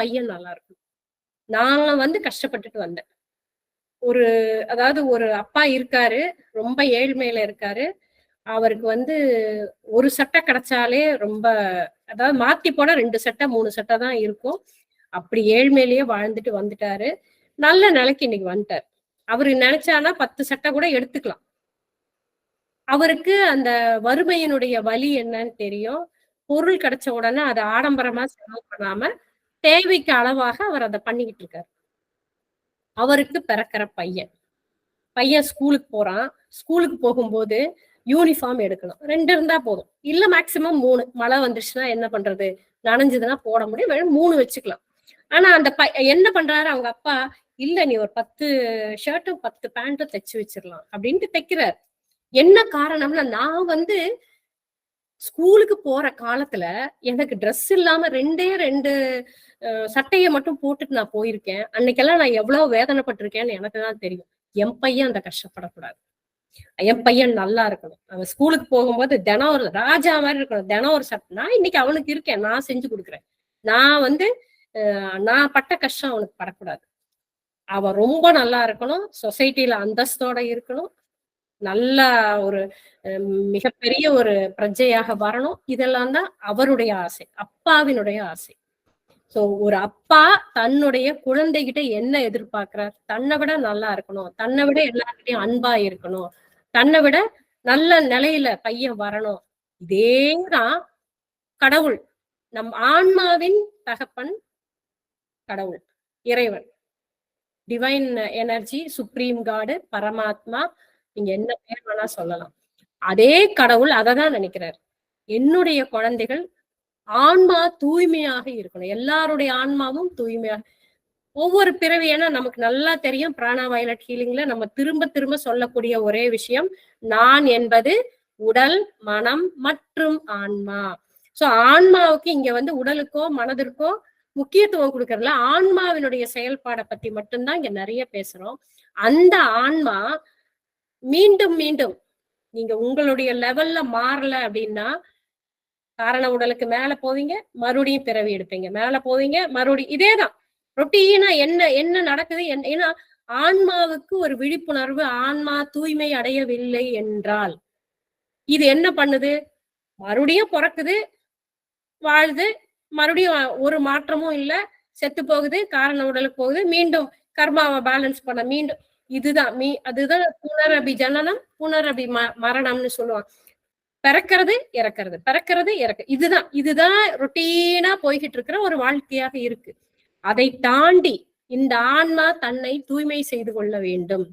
பையன் நல்லா இருக்கும் நான் வந்து கஷ்டப்பட்டுட்டு வந்தேன். ஒரு அதாவது ஒரு அப்பா இருக்காரு ரொம்ப ஏழ்மையில இருக்காரு. அவருக்கு வந்து ஒரு சட்டை கிடைச்சாலே ரொம்ப அதாவது மாத்தி போனா ரெண்டு சட்டை மூணு சட்டை தான் இருக்கும். அப்படி ஏழ்மையிலேயே வாழ்ந்துட்டு வந்துட்டாரு. நல்ல நிலைக்கு இன்னைக்கு வந்துட்டார். அவரு நினைச்சானா பத்து சட்டை கூட எடுத்துக்கலாம். அவருக்கு அந்த வறுமையினுடைய வலி என்னன்னு தெரியும். பொருள் கிடைச்ச உடனே அதை ஆடம்பரமா செலவு பண்ணாம தேவைக்கு அளவாக அவர் அதை பண்ணிக்கிட்டு இருக்காரு. அவருக்கு பிறக்கிற பையன். பையன் ஸ்கூலுக்கு போறான். ஸ்கூலுக்கு போகும்போது யூனிஃபார்ம் எடுக்கணும். ரெண்டு இருந்தா போதும். இல்ல மேக்சிமம் மூணு. மழை வந்துருச்சுன்னா என்ன பண்றது? நனைஞ்சதுன்னா போட முடியும். வேணும் மூணு வச்சுக்கலாம். ஆனா அந்த பை என்ன பண்றாரு? அவங்க அப்பா இல்ல நீ ஒரு பத்து ஷர்ட்டும் பத்து பேண்ட்டும் தைச்சு வச்சிடலாம் அப்படின்ட்டு தைக்கிறார். என்ன காரணம்னா நான் வந்து ஸ்கூலுக்கு போற காலத்துல எனக்கு ட்ரெஸ் இல்லாம ரெண்டே ரெண்டு சட்டையை மட்டும் போட்டுட்டு நான் போயிருக்கேன். அன்னைக்கெல்லாம் நான் எவ்வளவு வேதனைப்பட்டிருக்கேன்னு எனக்கு தான் தெரியும். என் பையன் அந்த கஷ்டப்படக்கூடாது. என் பையன் நல்லா இருக்கணும். அவன் ஸ்கூலுக்கு போகும்போது தினம் ஒரு ராஜா மாதிரி இருக்கணும். தினம் ஒரு சட்டை நான் இன்னைக்கு அவனுக்கு இருக்கேன். நான் செஞ்சு கொடுக்குறேன். நான் வந்து நான் பட்ட கஷ்டம் அவனுக்கு படக்கூடாது. அவன் ரொம்ப நல்லா இருக்கணும். சொசைட்டில அந்தஸ்தோட இருக்கணும். நல்ல ஒரு மிகப்பெரிய ஒரு பிரஜையாக வரணும். இதெல்லாம் தான் அவருடைய ஆசை. அப்பாவினுடைய ஆசை. சோ ஒரு அப்பா தன்னுடைய குழந்தைகிட்ட என்ன எதிர்பார்க்கிறார்? தன்னை விட நல்லா இருக்கணும். தன்னை விட எல்லாருக்கிட்டையும் அன்பா இருக்கணும். தன்னை விட நல்ல நிலையில பையன் வரணும். இதேதான் கடவுள். நம் ஆன்மாவின் தகப்பன் கடவுள். இறைவன். டிவைன் எனர்ஜி சுப்ரீம் காடு பரமாத்மா நீங்க என்ன பேர் வேணா சொல்லலாம். அதே கடவுள் அதை தான் நினைக்கிறார். என்னுடைய குழந்தைகள் ஆன்மா தூய்மையாக இருக்கணும். எல்லாருடைய ஆன்மாவும் தூய்மையாக ஒவ்வொரு பிறவி ஏன்னா நமக்கு நல்லா தெரியும் பிராணா வயலட் ஹீலிங்ல நம்ம திரும்ப திரும்ப சொல்லக்கூடிய ஒரே விஷயம் நான் என்பது உடல் மனம் மற்றும் ஆன்மா. சோ ஆன்மாவுக்கு இங்க வந்து உடலுக்கோ மனதிற்கோ முக்கியத்துவம் கொடுக்கறதுல ஆன்மாவினுடைய செயல்பாடை பத்தி மட்டும்தான் இங்க நிறைய பேசுறோம். அந்த ஆன்மா மீண்டும் மீண்டும் நீங்க உங்களுடைய லெவல்ல மாறல அப்படின்னா காரண உடலுக்கு மேல போவீங்க மறுபடியும் பிறவி எடுப்பீங்க. மேல போவீங்க மறுபடியும் இதேதான். ரொட்டீனா என்ன என்ன நடக்குது என்ன- ஏன்னா ஆன்மாவுக்கு ஒரு விழிப்புணர்வு ஆன்மா தூய்மை அடையவில்லை என்றால் இது என்ன பண்ணுது? மறுபடியும் பிறக்குது வாழுது மறுபடியும் ஒரு மாற்றமும் இல்ல செத்து போகுது காரண உடலுக்கு போகுது மீண்டும் கர்மாவை பேலன்ஸ் பண்ண மீண்டும் இதுதான் மீ அதுதான் புனரபி ஜனனம் புனரபி ம மரணம்னு சொல்லுவாங்க. பிறக்கிறது இறக்கிறது. பிறக்கிறது இறக்க. இதுதான். இதுதான் ரொட்டீனா போய்கிட்டு இருக்கிற ஒரு வாழ்க்கையாக இருக்கு. அதை தாண்டி இந்த ஆன்மா தன்னை தூய்மை செய்து கொள்ள வேண்டும்.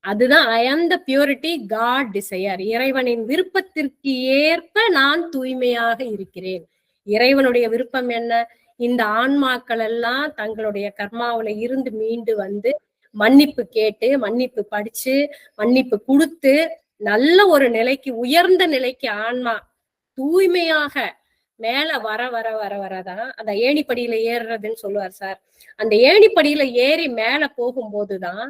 அதுதான் ஐ பியூரிட்டி காட் டிசையர் இறைவனின் விருப்பத்திற்கு ஏற்ப நான் தூய்மையாக இருக்கிறேன். இறைவனுடைய விருப்பம் என்ன? இந்த ஆன்மாக்கள் எல்லாம் தங்களுடைய கர்மாவுல இருந்து மீண்டு வந்து மன்னிப்பு கேட்டு மன்னிப்பு படிச்சு மன்னிப்பு கொடுத்து நல்ல ஒரு நிலைக்கு உயர்ந்த நிலைக்கு ஆன்மா தூய்மையாக மேல வர வர வர வரதான் அந்த ஏணிப்படியில ஏறுறதுன்னு சொல்லுவார் சார். அந்த ஏணிப்படியில ஏறி மேல போகும்போதுதான்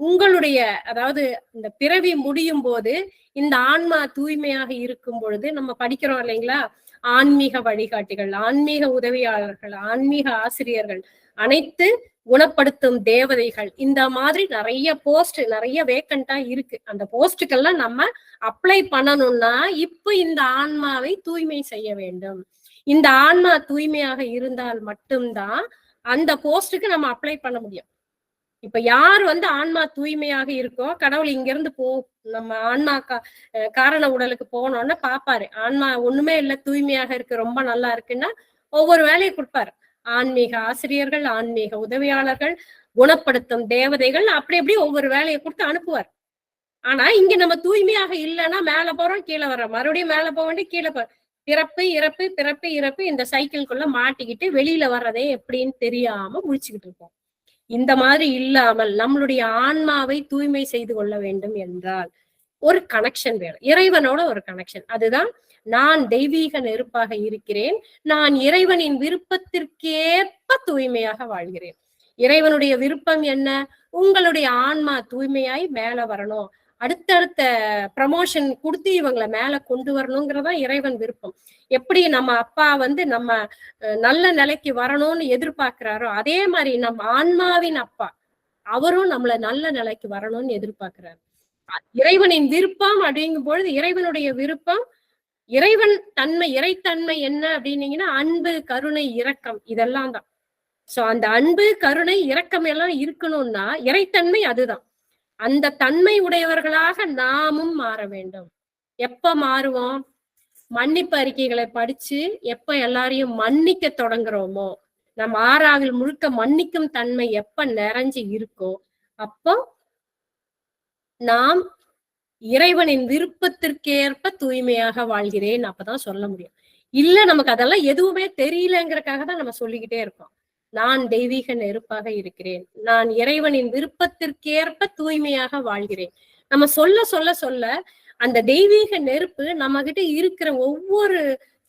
உங்களுடைய அதாவது இந்த பிறவி முடியும் போது இந்த ஆன்மா தூய்மையாக இருக்கும் பொழுது நம்ம படிக்கிறோம் இல்லைங்களா? ஆன்மீக வழிகாட்டிகள் ஆன்மீக உதவியாளர்கள் ஆன்மீக ஆசிரியர்கள் அனைத்து குணப்படுத்தும் தேவதைகள். இந்த மாதிரி நிறைய போஸ்ட் நிறைய வேக்கண்டா இருக்கு. அந்த போஸ்டுக்கெல்லாம் நம்ம அப்ளை பண்ணணும்னா இப்ப இந்த ஆன்மாவை தூய்மை செய்ய வேண்டும். இந்த ஆன்மா தூய்மையாக இருந்தால் மட்டும்தான் அந்த போஸ்டுக்கு நம்ம அப்ளை பண்ண முடியும். இப்ப யார் வந்து ஆன்மா தூய்மையாக இருக்கோ கடவுள் இங்க இருந்து போ நம்ம ஆன்மா கா- காரண உடலுக்கு போனோம்னா பாப்பாரு. ஆன்மா ஒண்ணுமே இல்ல தூய்மையாக இருக்கு ரொம்ப நல்லா இருக்குன்னா ஒவ்வொரு வேலையை கொடுப்பாரு. ஆன்மீக ஆசிரியர்கள் ஆன்மீக உதவியாளர்கள் குணப்படுத்தும் தேவதைகள் அப்படி அப்படி ஒவ்வொரு வேலையை கொடுத்து அனுப்புவார். ஆனா இங்க நம்ம தூய்மையாக இல்லைன்னா மேல போறோம் கீழே வர்றோம். மறுபடியும் மேல போக வேண்டிய கீழே போ பிறப்பு இறப்பு பிறப்பு இறப்பு இந்த சைக்கிள்குள்ள மாட்டிக்கிட்டு வெளியில வர்றதே எப்படின்னு தெரியாம முடிச்சுக்கிட்டு இருக்கோம் இந்த மாதிரி இல்லாமல் நம்மளுடைய ஆன்மாவை தூய்மை செய்து கொள்ள வேண்டும் என்றால் ஒரு கனெக்ஷன் வேணும். இறைவனோட ஒரு கனெக்ஷன் அதுதான் நான் தெய்வீக நெருப்பாக இருக்கிறேன். நான் இறைவனின் விருப்பத்திற்கேற்ப தூய்மையாக வாழ்கிறேன். இறைவனுடைய விருப்பம் என்ன? உங்களுடைய ஆன்மா தூய்மையாய் மேல வரணும். அடுத்தடுத்த ப்ரமோஷன் கொடுத்து இவங்களை மேல கொண்டு வரணுங்கிறதா இறைவன் விருப்பம். எப்படி நம்ம அப்பா வந்து நம்ம நல்ல நிலைக்கு வரணும்னு எதிர்பார்க்கிறாரோ அதே மாதிரி நம்ம ஆன்மாவின் அப்பா அவரும் நம்மள நல்ல நிலைக்கு வரணும்னு எதிர்பார்க்கிறாரு. இறைவனின் விருப்பம் அப்படிங்கும் பொழுது இறைவனுடைய விருப்பம் இறைவன் தன்மை இறைத்தன்மை என்ன அப்படின்னீங்கன்னா அன்பு கருணை இரக்கம். இதெல்லாம் தான். சோ அந்த அன்பு கருணை இரக்கம் எல்லாம் இருக்கணும்னா இறைத்தன்மை அதுதான். அந்த தன்மை உடையவர்களாக நாமும் மாற வேண்டும். எப்ப மாறுவோம்? மன்னிப்பு அறிக்கைகளை படிச்சு எப்ப எல்லாரையும் மன்னிக்க தொடங்குறோமோ நம்ம ஆறாவில் முழுக்க மன்னிக்கும் தன்மை எப்ப நிறைஞ்சு இருக்கோ அப்போ நாம் இறைவனின் விருப்பத்திற்கேற்ப தூய்மையாக வாழ்கிறேன் அப்பதான் சொல்ல முடியும். இல்ல நமக்கு அதெல்லாம் எதுவுமே தெரியலங்கிறக்காக தான் நம்ம சொல்லிக்கிட்டே இருக்கோம். நான் தெய்வீக நெருப்பாக இருக்கிறேன். நான் இறைவனின் விருப்பத்திற்கேற்ப தூய்மையாக வாழ்கிறேன். நம்ம சொல்ல சொல்ல சொல்ல அந்த தெய்வீக நெருப்பு நம்ம கிட்ட இருக்கிற ஒவ்வொரு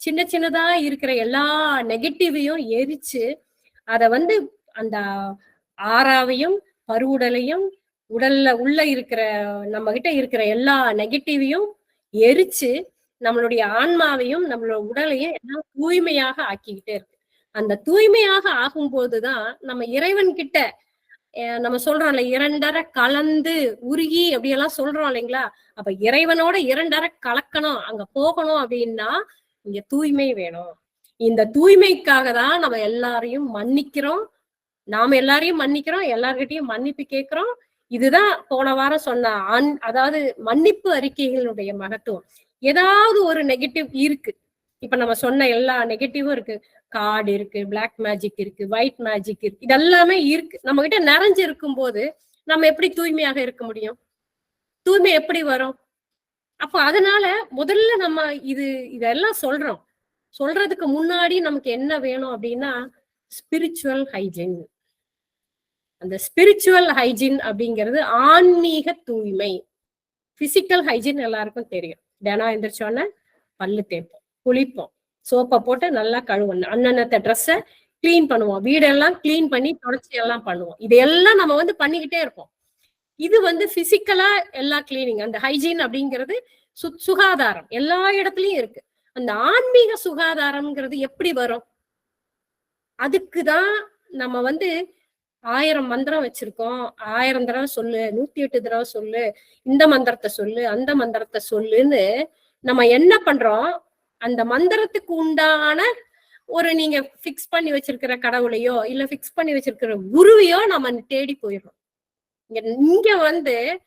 சின்ன சின்னதா இருக்கிற எல்லா நெகட்டிவையும் எரிச்சு அத வந்து அந்த ஆறாவையும் பருவுடலையும் உடல்ல உள்ள இருக்கிற நம்ம கிட்ட இருக்கிற எல்லா நெகட்டிவையும் எரிச்சு நம்மளுடைய ஆன்மாவையும் நம்மளோட உடலையும் எல்லாம் தூய்மையாக ஆக்கிக்கிட்டே இருக்கு. அந்த தூய்மையாக ஆகும்போதுதான் நம்ம இறைவன் கிட்ட நம்ம சொல்றோம்ல இரண்டரை கலந்து உருகி அப்படியெல்லாம் சொல்றோம் இல்லைங்களா? அப்ப இறைவனோட இரண்டரை கலக்கணும் அங்க போகணும் அப்படின்னா இங்க தூய்மை வேணும். இந்த தூய்மைக்காக தான் நம்ம எல்லாரையும் மன்னிக்கிறோம். நாம எல்லாரையும் மன்னிக்கிறோம் எல்லார்கிட்டையும் மன்னிப்பு கேட்கிறோம். இதுதான் போன வாரம் சொன்ன அன் அதாவது மன்னிப்பு அறிக்கைகளுடைய மகத்துவம். ஏதாவது ஒரு நெகட்டிவ் இருக்கு. இப்ப நம்ம சொன்ன எல்லா நெகட்டிவும் இருக்கு. கார்டு இருக்கு பிளாக் மேஜிக் இருக்கு ஒயிட் மேஜிக் இருக்கு. இதெல்லாமே இருக்கு. நம்ம கிட்ட நிறைஞ்சு இருக்கும் போது நம்ம எப்படி தூய்மையாக இருக்க முடியும்? தூய்மை எப்படி வரும்? அப்போ அதனால முதல்ல நம்ம இது இதெல்லாம் சொல்றோம். சொல்றதுக்கு முன்னாடி நமக்கு என்ன வேணும் அப்படின்னா ஸ்பிரிச்சுவல் ஹைஜீன் அந்த ஸ்பிரிச்சுவல் ஹைஜீன் அப்படிங்கிறது ஆன்மீக தூய்மை. பிசிக்கல் ஹைஜீன் எல்லாருக்கும் தெரியும். தினம் எந்திரிச்சோன்னே பல்லு தேய்ப்போம் குளிப்போம் சோப்பை போட்டு நல்லா கழுவணும். அன்னன்னத்த ட்ரெஸ்ஸை கிளீன் பண்ணுவோம். வீடெல்லாம் கிளீன் பண்ணி தொடச்சி எல்லாம் பண்ணுவோம். இதையெல்லாம் நம்ம வந்து பண்ணிக்கிட்டே இருப்போம். இது வந்து பிசிக்கலா எல்லா கிளீனிங் அந்த ஹைஜீன் அப்படிங்கிறது சு சுகாதாரம். எல்லா இடத்துலயும் இருக்கு. அந்த ஆன்மீக சுகாதாரம்ங்கிறது எப்படி வரும்? அதுக்குதான் நம்ம வந்து ஆயிரம் மந்திரம் வச்சிருக்கோம். ஆயிரம் தடவை சொல்லு நூத்தி எட்டு தடவை சொல்லு இந்த மந்திரத்தை சொல்லு அந்த மந்திரத்தை சொல்லுன்னு நம்ம என்ன பண்றோம்? அந்த மந்திரத்துக்கு உண்டான ஒரு நீங்க ஃபிக்ஸ் பண்ணி வச்சிருக்கிற கடவுளையோ இல்ல ஃபிக்ஸ் பண்ணி வச்சிருக்கிற குருவையோ நம்ம தேடி போயிடுறோம். இங்க இங்க வந்து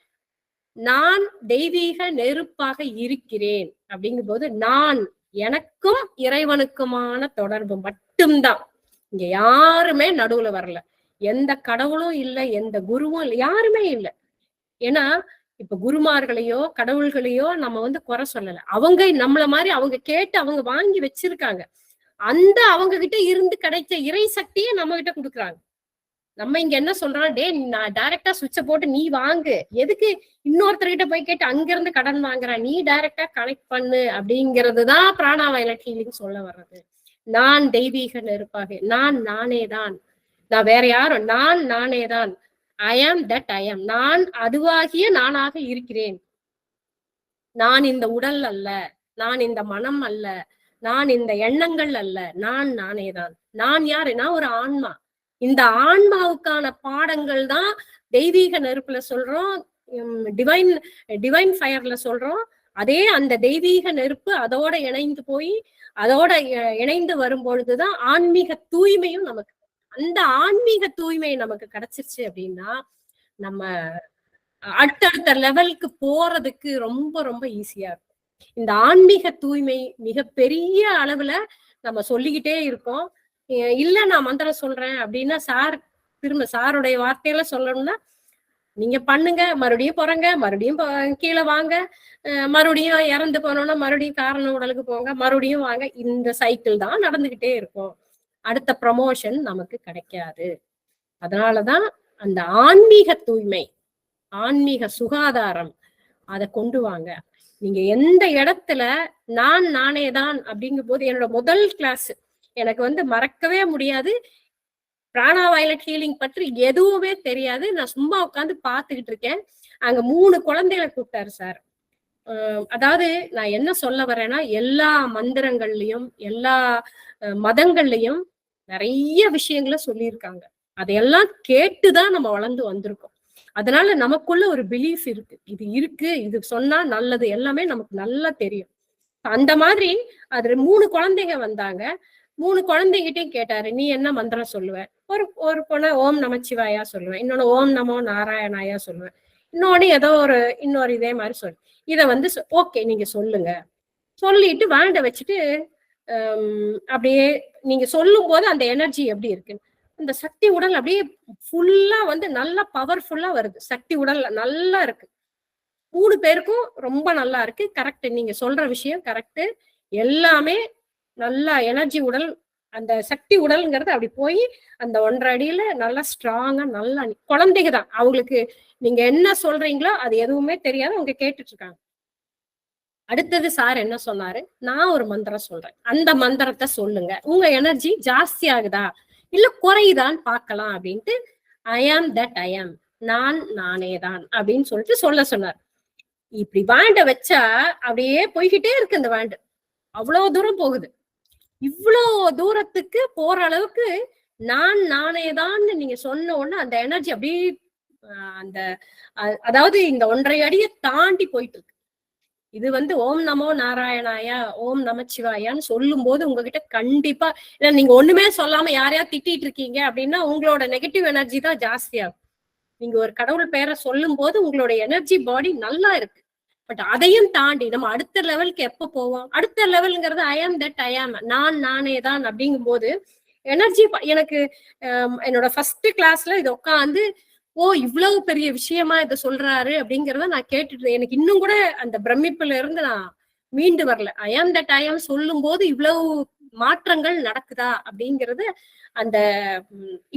நான் தெய்வீக நெருப்பாக இருக்கிறேன் அப்படிங்கும்போது நான் எனக்கும் இறைவனுக்குமான தொடர்பு மட்டும்தான். இங்க யாருமே நடுவுல வரல. எந்த கடவுளும் இல்ல எந்த குருவும் இல்லை யாருமே இல்ல. ஏன்னா இப்ப குருமார்களையோ கடவுள்களையோ நம்ம வந்து குறை சொல்லல. அவங்க நம்மள மாதிரி அவங்க கேட்டு அவங்க வாங்கி வச்சிருக்காங்க. அந்த அவங்க கிட்ட இருந்து கிடைச்ச இறை சக்தியை நம்ம கிட்ட கொடுக்குறாங்க. நம்ம இங்க என்ன சொல்றோம்? டே நான் டைரக்டா சுவிட்ச போட்டு நீ வாங்கு. எதுக்கு இன்னொருத்தர்கிட்ட போய் கேட்டு அங்க இருந்து கடன் வாங்குற? நீ டைரக்டா கனெக்ட் பண்ணு. அப்படிங்கிறது தான் பிராணா வயலட் ஹீலிங் சொல்ல வர்றது. நான் தெய்வீக நெருப்பாக நான் நானே தான் நான் வேற யாரும் நான் நானே தான். ஐ ஆம் தட் ஐ ஆம் நான் அதுவாகிய நானாக இருக்கிறேன். நான் இந்த உடல் அல்ல. நான் இந்த மனம் அல்ல. நான் இந்த எண்ணங்கள் அல்ல. நான் நானே தான். நான் யாரு? நான் ஒரு ஆன்மா. இந்த ஆன்மாவுக்கான பாடங்கள் தான் தெய்வீக நெருப்புல சொல்றோம். டிவைன் டிவைன் ஃபயர்ல சொல்றோம். அதே அந்த தெய்வீக நெருப்பு அதோட இணைந்து போய் அதோட இணைந்து வரும் பொழுதுதான் ஆன்மீக தூய்மையும் நமக்கு அந்த ஆன்மீக தூய்மை நமக்கு கிடைச்சிருச்சு அப்படின்னா நம்ம அடுத்தடுத்த லெவலுக்கு போறதுக்கு ரொம்ப ரொம்ப ஈஸியா இருக்கும். இந்த ஆன்மீக தூய்மை மிக பெரிய அளவுல நம்ம சொல்லிக்கிட்டே இருக்கோம். இல்ல நான் மந்திரம் சொல்றேன் அப்படின்னா சார் திரும்ப சாருடைய வார்த்தையில சொல்லணும்னா நீங்க பண்ணுங்க மறுபடியும் போறங்க மறுபடியும் கீழே வாங்க மறுபடியும் இறந்து போனோம்னா மறுபடியும் காரண உடலுக்கு போங்க மறுபடியும் வாங்க. இந்த சைக்கிள் தான் நடந்துகிட்டே இருக்கும். அடுத்த ப்ரமோஷன் நமக்கு கிடைக்காது. அதனாலதான் அந்த ஆன்மீக தூய்மை ஆன்மீக சுகாதாரம் அதை கொண்டு வாங்க. நீங்க எந்த இடத்துல நான் நானே தான் அப்படிங்கும் போது என்னோட முதல் கிளாஸ் எனக்கு வந்து மறக்கவே முடியாது. பிராணா வயலட் ஹீலிங் பற்றி எதுவுமே தெரியாது. நான் சும்மா உட்காந்து பார்த்துக்கிட்டு இருக்கேன். அங்க மூணு குழந்தைகளை கூப்பிட்டாரு சார். அதாவது நான் என்ன சொல்ல வரேன்னா எல்லா மந்திரங்கள்லயும் எல்லா மதங்கள்லயும் நிறைய விஷயங்களை சொல்லியிருக்காங்க. அதையெல்லாம் கேட்டுதான் நம்ம வளர்ந்து வந்திருக்கோம். அதனால நமக்குள்ள ஒரு பிலீஃப் இருக்கு. இது இருக்கு இது சொன்னா நல்லது எல்லாமே நமக்கு நல்லா தெரியும். அந்த மாதிரி அது மூணு குழந்தைங்க வந்தாங்க. மூணு குழந்தைகிட்டையும் கேட்டாரு நீ என்ன மந்திரம் சொல்லுவ? ஒரு ஒரு பொண்ணு ஓம் நமச்சிவாயா சொல்லுவேன். இன்னொன்னு ஓம் நமோ நாராயணாயா சொல்லுவேன். இன்னொன்னு ஏதோ ஒரு இன்னொரு இதே மாதிரி சொல்லு. இதை வந்து ஓகே நீங்க சொல்லுங்க. சொல்லிட்டு வாண்ட வச்சுட்டு அப்படியே நீங்க சொல்லும் போது அந்த எனர்ஜி எப்படி இருக்கு? இந்த சக்தி உடல் அப்படியே ஃபுல்லா வந்து நல்லா பவர்ஃபுல்லா வருது. சக்தி உடல் நல்லா இருக்கு. மூணு பேருக்கும் ரொம்ப நல்லா இருக்கு. கரெக்ட் நீங்க சொல்ற விஷயம் கரெக்ட் எல்லாமே நல்லா எனர்ஜி உடல் அந்த சக்தி உடல்ங்கிறது அப்படி போய் அந்த ஒன்றரை அடியில நல்லா ஸ்ட்ராங்கா நல்லா குழந்தைங்க தான். அவங்களுக்கு நீங்க என்ன சொல்றீங்களோ அது எதுவுமே தெரியாது. அவங்க கேட்டுட்டு இருக்காங்க. அடுத்தது சார் என்ன சொன்னாரு? நான் ஒரு மந்திரம் சொல்றேன். அந்த மந்திரத்தை சொல்லுங்க. உங்க எனர்ஜி ஜாஸ்தி ஆகுதா? இல்ல குறையுதான்னு பார்க்கலாம் அப்படின்ட்டு ஐ ஆம் தட் ஐ ஆம் நான் நானே தான். அப்படின்னு சொல்லிட்டு சொல்ல சொன்னார். இப்படி வாண்ட வச்சா அப்படியே போய்கிட்டே இருக்கு இந்த வாண்டு அவ்வளவு தூரம் போகுது. இவ்வளோ தூரத்துக்கு போற அளவுக்கு நான் நானே தான் நீங்க சொன்ன உடனே அந்த எனர்ஜி அப்படியே ஆஹ் அந்த அதாவது இந்த ஒன்றரை அடியை தாண்டி போயிட்டு இருக்கு. இது வந்து ஓம் நமோ நாராயணாயா ஓம் நமச்சிவாயான்னு சொல்லும் போது உங்ககிட்ட கண்டிப்பா ஏன்னா நீங்க ஒண்ணுமே சொல்லாம யாரையா திட்டிட்டு இருக்கீங்க அப்படின்னா உங்களோட நெகட்டிவ் எனர்ஜி தான் ஜாஸ்தியாகும். நீங்க ஒரு கடவுள் பேரை சொல்லும் போது உங்களோட எனர்ஜி பாடி நல்லா இருக்கு. பட் அதையும் தாண்டி நம்ம அடுத்த லெவலுக்கு எப்ப போவோம்? அடுத்த லெவலுங்கிறது ஐ ஆம் தட் ஐ ஆம் நான் நானே தான் அப்படிங்கும் போது எனர்ஜி எனக்கு என்னோட ஃபர்ஸ்ட் கிளாஸ்ல இது உட்காந்து ஓ இவ்வளவு பெரிய விஷயமா இதை சொல்றாரு அப்படிங்கறத நான் கேட்டுட்டு எனக்கு இன்னும் கூட அந்த பிரமிப்புல இருந்து நான் மீண்டு வரல. ஐ ஆம் தட் ஐ ஆம் சொல்லும் போது இவ்வளவு மாற்றங்கள் நடக்குதா அப்படிங்கறத அந்த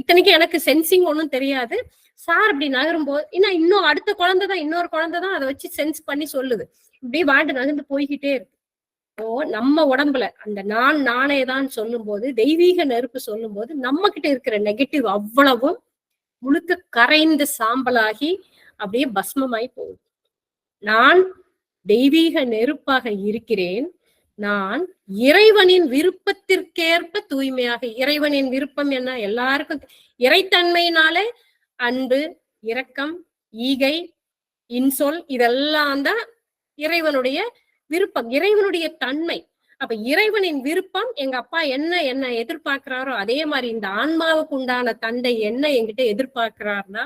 இத்தனைக்கு இத்தனைக்கும் எனக்கு சென்சிங் ஒன்றும் தெரியாது. சார் இப்படி நகரும் போது இன்னும் இன்னும் அடுத்த குழந்தை தான் இன்னொரு குழந்தை தான் அதை வச்சு சென்ஸ் பண்ணி சொல்லுது. இப்படி வாண்டு நகர்ந்து போய்கிட்டே இருக்கு. இப்போ நம்ம உடம்புல அந்த நான் நானே தான் சொல்லும் போது தெய்வீக நெருப்பு சொல்லும் போது நம்ம கிட்ட இருக்கிற நெகட்டிவ் அவ்வளவும் முழுக்க கரைந்து சாம்பலாகி அப்படியே பஸ்மமாய் போகுது. நான் தெய்வீக நெருப்பாக இருக்கிறேன். நான் இறைவனின் விருப்பத்திற்கேற்ப தூய்மையாக இறைவனின் விருப்பம் என்ன? எல்லாருக்கும் இறைத்தன்மையினாலே அன்பு இரக்கம் ஈகை இன்சொல் இதெல்லாம் தான் இறைவனுடைய விருப்பம். இறைவனுடைய தன்மை. அப்ப இறைவனின் விருப்பம் எங்க அப்பா என்ன என்ன எதிர்பார்க்கிறாரோ அதே மாதிரி இந்த ஆன்மாவுக்கு உண்டான தந்தை என்ன என்கிட்ட எதிர்பார்க்கிறாருன்னா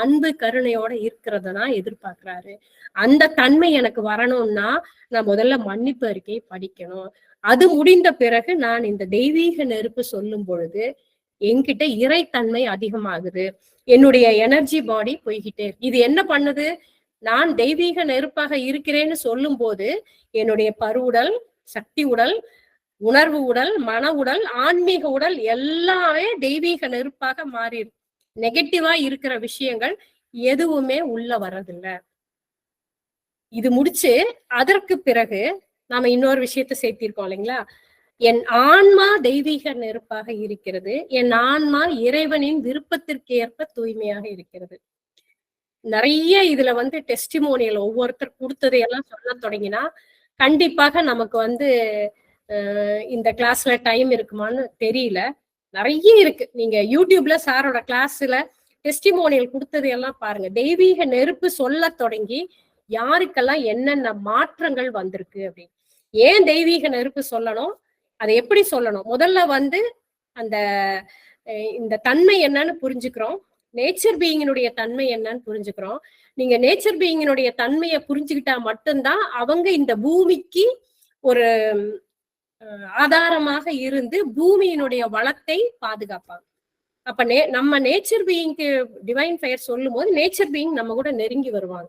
அன்பு கருணையோட இருக்கிறத தான் எதிர்பார்க்கிறாரு. அந்த தன்மை எனக்கு வரணும்னா நான் முதல்ல மன்னிப்பு அறிக்கையை படிக்கணும். அது முடிந்த பிறகு நான் இந்த தெய்வீக நெருப்பு சொல்லும் பொழுது என்கிட்ட இறைத்தன்மை அதிகமாகுது. என்னுடைய எனர்ஜி பாடி போய்கிட்டே இது என்ன பண்ணுது? நான் தெய்வீக நெருப்பாக இருக்கிறேன்னு சொல்லும் போது என்னுடைய பருவுடல் சக்தி உடல் உணர்வு உடல் மன உடல் ஆன்மீக உடல் எல்லாமே தெய்வீக நெருப்பாக மாறிடும். நெகட்டிவா இருக்கிற விஷயங்கள் எதுவுமே உள்ள வர்றதில்ல. இது முடிச்சு அதற்கு பிறகு நாம இன்னொரு விஷயத்த சேர்த்திருக்கோம் இல்லைங்களா? என் ஆன்மா தெய்வீக நெருப்பாக இருக்கிறது. என் ஆன்மா இறைவனின் விருப்பத்திற்கு ஏற்ப தூய்மையாக இருக்கிறது. நிறைய இதுல வந்து டெஸ்டிமோனியல் ஒவ்வொருத்தர் கொடுத்ததையெல்லாம் சொல்ல தொடங்கினா கண்டிப்பாக நமக்கு வந்து இந்த கிளாஸ்ல டைம் இருக்குமான்னு தெரியல. நிறைய இருக்கு. நீங்க யூடியூப்ல சாரோட கிளாஸ்ல டெஸ்டிமோனியல் கொடுத்தது எல்லாம் பாருங்க. தெய்வீக நெருப்பு சொல்ல தொடங்கி யாருக்கெல்லாம் என்னென்ன மாற்றங்கள் வந்திருக்கு அப்படின்னு. ஏன் தெய்வீக நெருப்பு சொல்லணும்? அதை எப்படி சொல்லணும்? முதல்ல வந்து அந்த இந்த தன்மை என்னன்னு புரிஞ்சுக்கிறோம். நேச்சர் பீயிங்கினுடைய தன்மை என்னன்னு புரிஞ்சுக்கிறோம். நீங்க நேச்சர் பீயிங்கினுடைய தன்மையை புரிஞ்சுக்கிட்டா மட்டும்தான் அவங்க இந்த பூமிக்கு ஒரு ஆதாரமாக இருந்து பூமியினுடைய வளத்தை பாதுகாப்பாங்க. அப்ப நே நம்ம நேச்சர் பீயிங்க்கு டிவைன் ஃபயர் சொல்லும் போது நேச்சர் பீயிங் நம்ம கூட நெருங்கி வருவாங்க.